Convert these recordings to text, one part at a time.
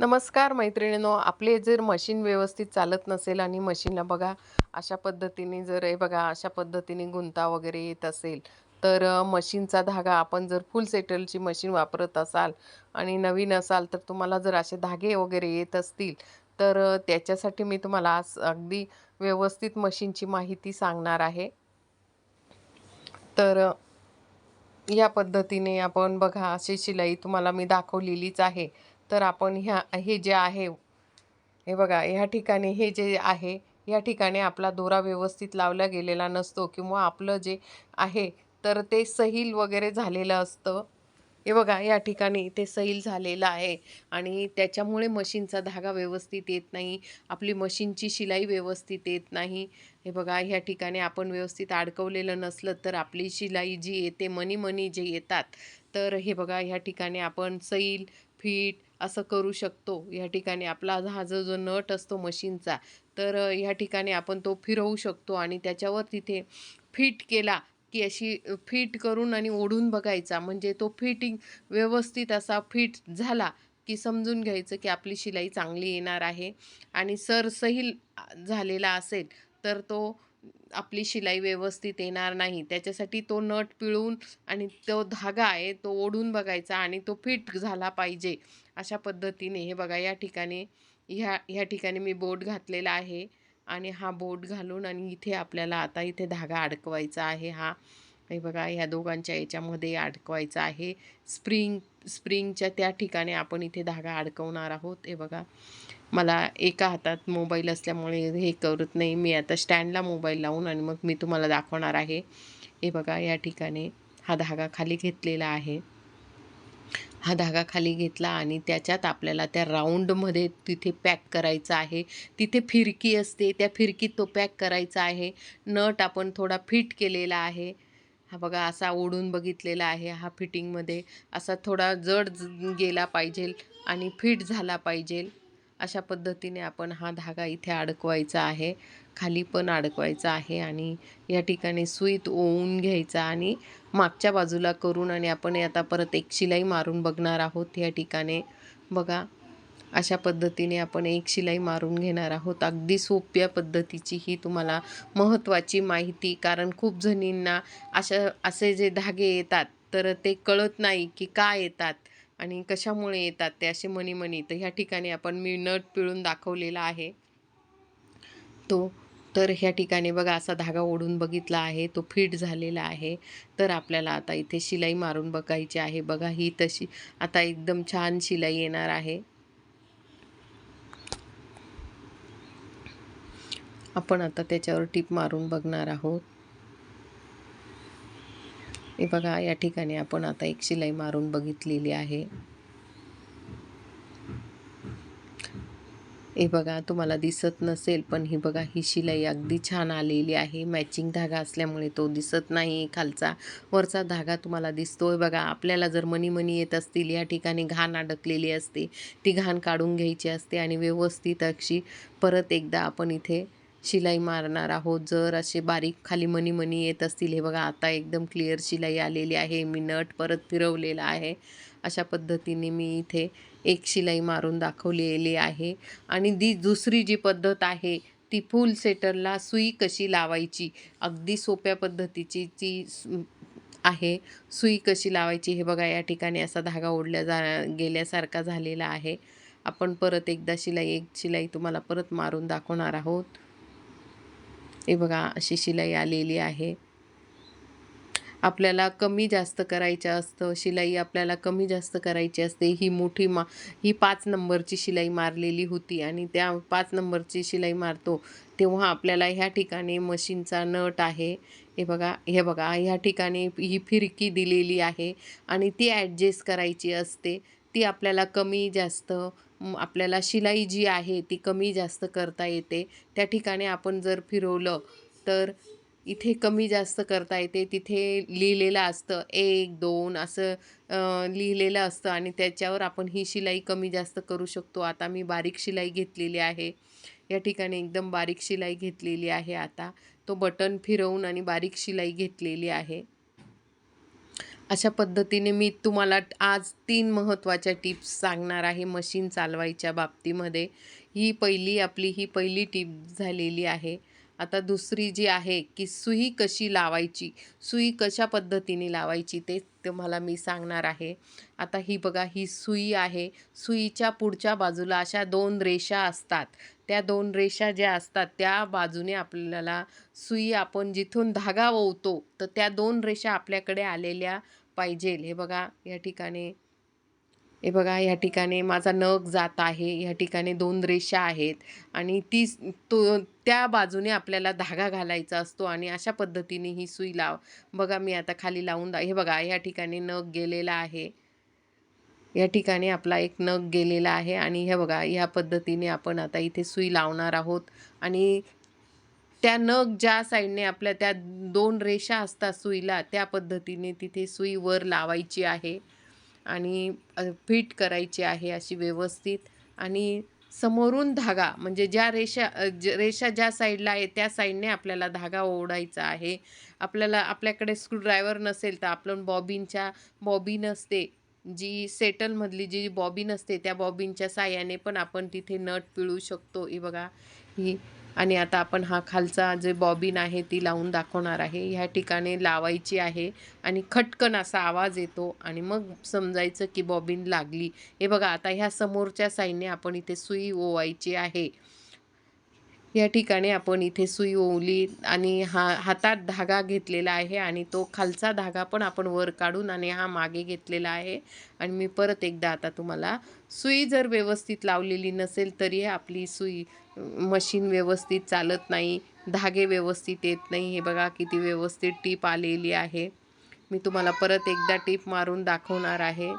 नमस्कार मैत्रिणींनो आपले जर मशीन व्यवस्थित चालत नसेल आणि मशीनला बघा अशा पद्धतीने जर हे बघा अशा पद्धतीने गुंता वगैरे येत असेल तर मशीनचा धागा आपण जर फुल सेटलची मशीन वापरत असाल आणि नवीन असाल तर तुम्हाला जर असे धागे वगैरे येत असतील तर त्याच्यासाठी मी तुम्हाला आज अगदी व्यवस्थित मशीनची माहिती सांगणार आहे. तर या पद्धतीने आपण बघा अशी शिलाई तुम्हाला मी दाखवलेलीच आहे. तर आपण ह्या हे जे आहे हे बघा ह्या ठिकाणी हे जे आहे या ठिकाणी आपला दोरा व्यवस्थित लावला गेलेला नसतो किंवा आपलं जे आहे तर ते सैल वगैरे झालेलं असतं. हे बघा या ठिकाणी ते सैल झालेलं आहे आणि त्याच्यामुळे मशीनचा धागा व्यवस्थित येत नाही आपली मशीनची शिलाई व्यवस्थित येत नाही. हे बघा ह्या ठिकाणी आपण व्यवस्थित अडकवलेलं नसलं तर आपली शिलाई जी येते मनी मनी जे येतात तर हे बघा ह्या ठिकाणी आपण सैल फिट असं करू शकतो. या ठिकाणी आपला हा जो जो नट असतो मशीनचा तर ह्या ठिकाणी आपण तो फिरवू शकतो आणि त्याच्यावर तिथे फिट केला की अशी फिट करून आणि ओढून बघायचा. म्हणजे तो फिटिंग व्यवस्थित असा फिट झाला की समजून घ्यायचं की आपली शिलाई चांगली येणार आहे आणि सर सहील झालेला असेल तर तो आपली शिलाई व्यवस्थित येणार नाही. त्याच्यासाठी तो नट पिळून आणि तो धागा आहे तो ओढून बघायचा आणि तो फिट झाला पाहिजे. अशा पद्धतीने हे बघा या ठिकाणी ह्या ह्या ठिकाणी मी बोट घातलेला आहे आणि हा बोट घालून आणि इथे आपल्याला आता इथे धागा अडकवायचा आहे हा. हे बघा ह्या दोघांच्या याच्यामध्ये अडकवायचा आहे. स्प्रिंग स्प्रिंगच्या त्या ठिकाणी आपण इथे धागा अडकवणार आहोत. हे बघा मला एका हातात मोबाईल असल्यामुळे हे करत नाही. मी आता स्टँडला मोबाईल लावून आणि मग मी तुम्हाला दाखवणार आहे. हे बघा या ठिकाणी हा धागा खाली घेतलेला आहे. हा धागा खाली घेतला आणि त्याच्यात आपल्याला त्या राऊंडमध्ये तिथे पॅक करायचा आहे. तिथे फिरकी असते. त्या फिरकीत तो पॅक करायचा आहे. नट आपण थोडा फिट केलेला आहे. हा बघा असा ओढून बघितलेला आहे हा फिटिंगमध्ये. असा थोडा जड गेला पाहिजे आणि फिट झाला पाहिजे. अशा पद्धतीने आपण हा धागा इथे अडकवायचा आहे. खाली पण अडकवायचा आहे आणि या ठिकाणी सुईत ओवून घ्यायचा आणि मागच्या बाजूला करून आणि आपण आता परत एक शिलाई मारून बघणार आहोत. या ठिकाणी बघा अशा पद्धतीने आपण एक शिलाई मारून घेणार आहोत. अगदी सोप्या पद्धतीची ही तुम्हाला महत्त्वाची माहिती कारण खूप जणींना अशा असे जे धागे येतात तर ते कळत नाही की का येतात. आणि कशामुळे येतात ते असे मनी मनी तर ह्या ठिकाणी आपण मी नट पिळून दाखवलेला आहे. तो तर ह्या ठिकाणी बघा असा धागा ओढून बघितला आहे. तो फिट झालेला आहे. तर आपल्याला आता इथे शिलाई मारून बघायची आहे. बघा ही तशी आता एकदम छान शिलाई येणार आहे. आपण आता त्याच्यावर टीप मारून बघणार आहोत. हे बघा या ठिकाणी आपण आता एक शिलाई मारून बघितलेली आहे. हे बघा तुम्हाला दिसत नसेल पण ही बघा ही शिलाई अगदी छान आलेली आहे. मॅचिंग धागा असल्यामुळे तो दिसत नाही खालचा. वरचा धागा तुम्हाला दिसतोय बघा. आपल्याला जर मनी मनी येत असतील या ठिकाणी घाण अडकलेली असते. ती घाण काढून घ्यायची असते आणि व्यवस्थित अशी परत एकदा आपण इथे शिलाई मारणार आहोत. जर असे बारीक खाली मनी मनी येत असतील हे बघा आता एकदम क्लिअर शिलाई आलेली आहे. मी नट परत फिरवलेला आहे. अशा पद्धतीने मी इथे एक शिलाई मारून दाखवलेली आहे. आणि दी दुसरी जी पद्धत आहे ती फुल सेटरला सुई कशी लावायची? अगदी सोप्या पद्धतीची ती आहे. सुई कशी लावायची? हे बघा या ठिकाणी असा धागा ओढल्या जा गेल्यासारखा झालेला आहे. आपण परत एकदा शिलाई एक शिलाई तुम्हाला परत मारून दाखवणार आहोत. हे बघा अशी शिलाई आलेली आहे. आपल्याला कमी जास्त करायचं असतं शिलाई आपल्याला कमी जास्त करायची असते. ही मोठी मा ही पाच नंबरची शिलाई मारलेली होती आणि त्या पाच नंबरची शिलाई मारतो तेव्हा आपल्याला ह्या ठिकाणी मशीनचा नट आहे. हे बघा हे बघा ह्या ठिकाणी ही फिरकी दिलेली आहे आणि ती ॲडजस्ट करायची असते. ती आपल्याला कमी जास्त आपल्याला शिलाई जी आहे ती कमी जास्त करता येते. त्या ठिकाणी आपण जर फिरवलं तर इथे कमी जास्त करता येते. तिथे लिहिलेलं असतं एक दोन असं लिहिलेलं असतं आणि त्याच्यावर आपण ही शिलाई कमी जास्त करू शकतो. आता मी बारीक शिलाई घेतलेली आहे. या ठिकाणी एकदम बारीक शिलाई घेतलेली आहे आता. तो बटन फिरवून आणि बारीक शिलाई घेतलेली आहे. अशा पद्धतीने मी तुम्हाला आज तीन महत्त्वाच्या टिप्स सांगणार आहे मशीन चालवायच्या बाबतीमध्ये. ही पहिली आपली ही पहिली टिप झालेली आहे. आता दुसरी जी आहे की सुई कशी लावायची सुई कशा पद्धतीने लावायची ते तुम्हाला मी सांगणार आहे. आता ही बघा ही सुई आहे. सुईच्या पुढच्या बाजूला अशा दोन रेषा असतात. त्या दोन रेषा ज्या असतात त्या बाजूने आपल्याला सुई आपण जिथून धागा ओवतो तर त्या दोन रेषा आपल्याकडे आलेल्या पाहिजेल हे बघा या ठिकाणी हे बघा या ठिकाणी माझा नग जात आहे. या ठिकाणी दोन रेषा आहेत. आणि ती तो त्या बाजूने आपल्याला धागा घालायचा असतो आणि अशा पद्धतीने ही सुई लाव. बघा मी आता खाली लावून दा हे बघा या ठिकाणी नग गेलेला आहे. या ठिकाणी आपला एक नग गेलेला आहे. आणि हे बघा ह्या पद्धतीने आपण आता इथे सुई लावणार आहोत. आणि त्या नग ज्या साईडने आपल्या त्या दोन रेषा असतात सुईला त्या पद्धतीने तिथे सुई वर लावायची आहे आणि फिट करायची आहे अशी व्यवस्थित आणि समोरून धागा म्हणजे ज्या रेषा ज- रेषा ज्या साईडला आहे त्या साईडने आपल्याला धागा ओढायचा आहे. आपल्याला आपल्याकडे स्क्रूड्रायव्हर नसेल तर आपण बॉबिनच्या बॉबिन असते जी सेटलमधली जी बॉबिन असते त्या बॉबिनच्या साह्याने पण आपण तिथे नट पिळू शकतो. ही बघा ही आणि आता आपण हा खालचा जे बॉबिन आहे ती लावून दाखवणार आहे. ह्या ठिकाणी लावायची आहे आणि खटकन असा आवाज येतो आणि मग समजायचं की बॉबिन लागली. हे बघा आता ह्या समोरच्या साईडने आपण इथे सुई ओवायची आहे. या ठिकाणी आपण इथे सुई ओवली आणि हा हातात धागा घेतलेला आहे आणि तो खालचा धागा पण आपण वर काढून आणि हा मागे घेतलेला आहे. आणि मी परत एकदा आता तुम्हाला सुई जर व्यवस्थित लावलेली नसेल तरी आपली सुई मशीन व्यवस्थित चालत नाही धागे व्यवस्थित येत नाही. हे बघा किती व्यवस्थित टीप आलेली आहे. मी तुम्हाला परत एकदा टीप मारून दाखवणार आहे.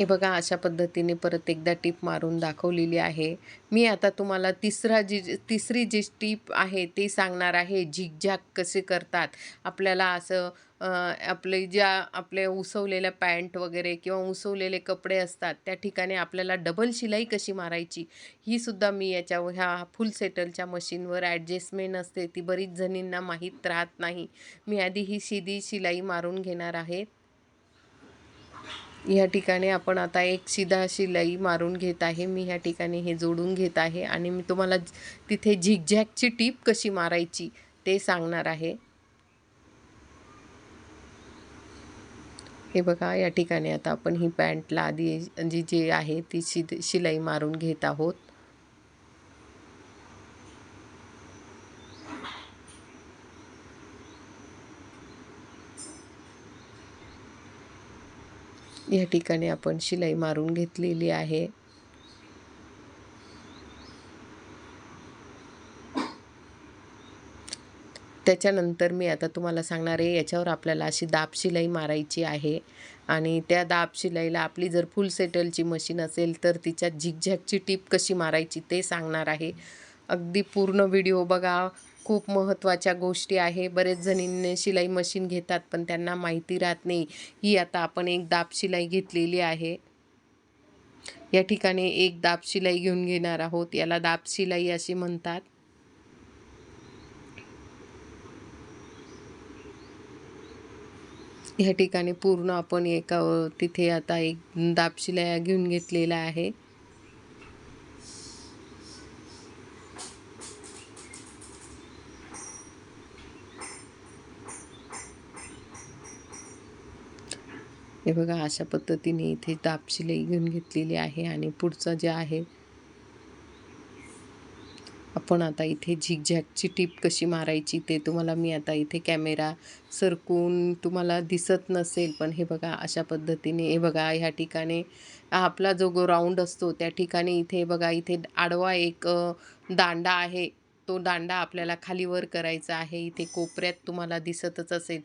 हे बघा अशा पद्धतीने परत एकदा टीप मारून दाखवलेली आहे. मी आता तुम्हाला तिसरा जी तिसरी जी टीप आहे ती सांगणार आहे. झिकझॅक कसे करतात? आपल्याला असं आपले ज्या आपले उसवलेल्या पॅन्ट वगैरे किंवा उसवलेले कपडे असतात त्या ठिकाणी आपल्याला डबल शिलाई कशी मारायची? ही सुद्धा मी याच्या ह्या फुल सेटलच्या मशीनवर ॲडजस्टमेंट असते. ती बरीच जणींना माहीत राहत नाही. मी आधी ही सीधी शिलाई मारून घेणार आहे. या ठिकाणी आपण आता एक सिधा शिलाई मारून घेत आहे. मी ह्या ठिकाणी हे जोडून घेत आहे आणि मी तुम्हाला तिथे झिगझॅगची टीप कशी मारायची ते सांगणार आहे. हे बघा या ठिकाणी आता आपण ही पॅन्टला आधी जी जी आहे ती शि शिलाई मारून घेत आहोत. या ठिकाणी आपण शिलाई मारून घेतलेली आहे. त्याच्यानंतर मी आता तुम्हाला सांगणार आहे याच्यावर आपल्याला अशी दाब शिलाई मारायची आहे. आणि त्या दाब शिलाईला आपली जर फुल सेटलची मशीन असेल तर तिच्या झिगझॅगची टीप कशी मारायची ते सांगणार आहे. अगदी पूर्ण व्हिडिओ बघा. खूप महत्त्वाच्या गोष्टी आहे. बरेच जणींनी शिलाई मशीन घेतात पण त्यांना माहिती राहत नाही. ही आता आपण एक दाब शिलाई घेतलेली आहे. या ठिकाणी एक दाब शिलाई घेऊन घेणार आहोत. याला दाब शिलाई अशी म्हणतात. ह्या ठिकाणी पूर्ण आपण एका तिथे आता एक दाब शिलाई घेऊन घेतलेला आहे. हे बघा अशा पद्धतीने इथे दाब शिलाई घेऊन घेतलेली आहे आणि पुढचं जे आहे आपण आता इथे झिगझॅगची टीप कशी मारायची ते तुम्हाला मी आता इथे कॅमेरा सरकून तुम्हाला दिसत नसेल पण हे बघा अशा पद्धतीने हे बघा ह्या ठिकाणी आपला जो गो राऊंड असतो त्या ठिकाणी इथे बघा इथे आडवा एक दांडा आहे. तो दांडा आपल्याला खाली वर करायचा आहे. इथे कोपऱ्यात तुम्हाला दिसतच असेल.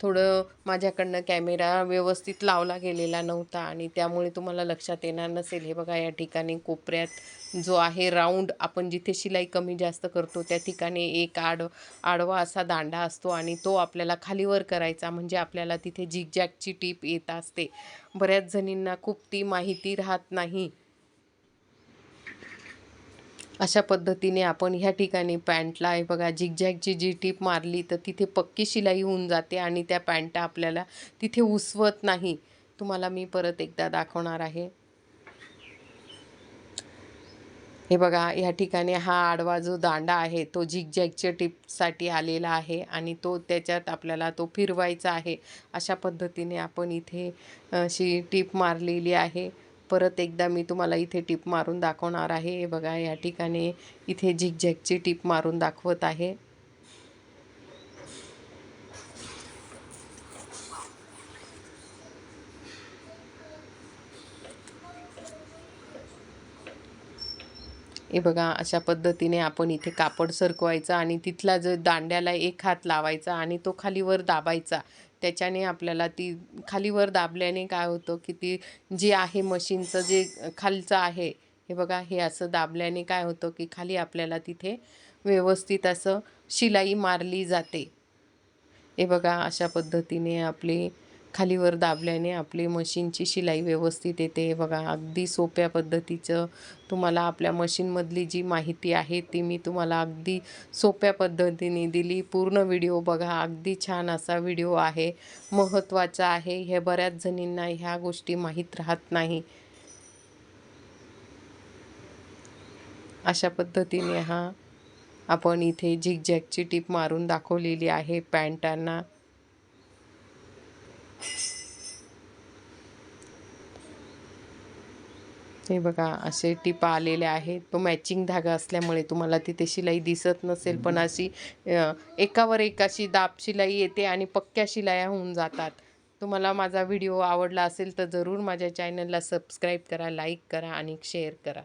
थोडं माझ्याकडनं कॅमेरा व्यवस्थित लावला गेलेला नव्हता आणि त्यामुळे तुम्हाला लक्षात येणार नसेल. हे बघा या ठिकाणी कोपऱ्यात जो आहे राऊंड आपण जिथे शिलाई कमी जास्त करतो त्या ठिकाणी एक आड आडवा असा दांडा असतो आणि तो आपल्याला खालीवर करायचा म्हणजे आपल्याला तिथे झिगझॅगची टीप येत असते. बऱ्याच जणींना खूप ती माहिती राहत नाही. अशा पद्धतीने आपण ह्या ठिकाणी पॅन्टला हे बघा झिगझॅगची जी टीप मारली तर तिथे पक्की शिलाई होऊन जाते आणि त्या पॅन्टा आपल्याला तिथे उसवत नाही. तुम्हाला मी परत एकदा दाखवणार आहे. हे बघा ह्या ठिकाणी हा आडवा जो दांडा आहे तो झिगझॅगच्या टिपसाठी आलेला आहे आणि तो त्याच्यात आपल्याला तो फिरवायचा आहे. अशा पद्धतीने आपण इथे अशी टीप मारलेली आहे. परत एकदा मी तुम्हाला इथे टीप मारून दाखवणार आहे. बघा या ठिकाणी इथे झिकझॅकची टीप मारून दाखवत आहे. हे बघा अशा पद्धतीने आपण इथे कापड सरकवायचा आणि तिथला जो दांड्याला एक हात लावायचा आणि तो खालीवर दाबायचा. त्याच्याने आपल्याला ती खालीवर दाबल्याने काय होतं की ती जे आहे मशीनचं जे खालचं आहे हे बघा हे असं दाबल्याने काय होतं की खाली आपल्याला तिथे व्यवस्थित असं शिलाई मारली जाते. हे बघा अशा पद्धतीने आपली खालीवर दाबल्याने आपली मशीनची शिलाई व्यवस्थित येते. बघा अगदी सोप्या पद्धतीचं तुम्हाला आपल्या मशीनमधली जी माहिती आहे ती मी तुम्हाला अगदी सोप्या पद्धतीने दिली. पूर्ण व्हिडिओ बघा अगदी छान असा व्हिडिओ आहे. महत्त्वाचा आहे हे बऱ्याच जणींना ह्या गोष्टी माहीत राहत नाही. अशा पद्धतीने हा आपण इथे झिगझॅगची टीप मारून दाखवलेली आहे पॅन्टांना. हे बघा असे टिपा आलेले आहेत. तो मॅचिंग धागा असल्यामुळे तुम्हाला तिथे शिलाई दिसत नसेल पण अशी एकावर एक अशी दाब शिलाई येते आणि पक्क्या शिलाया होऊन जातात. तुम्हाला माझा व्हिडिओ आवडला असेल तर जरूर माझ्या चॅनलला सबस्क्राईब करा लाईक करा आणि शेअर करा.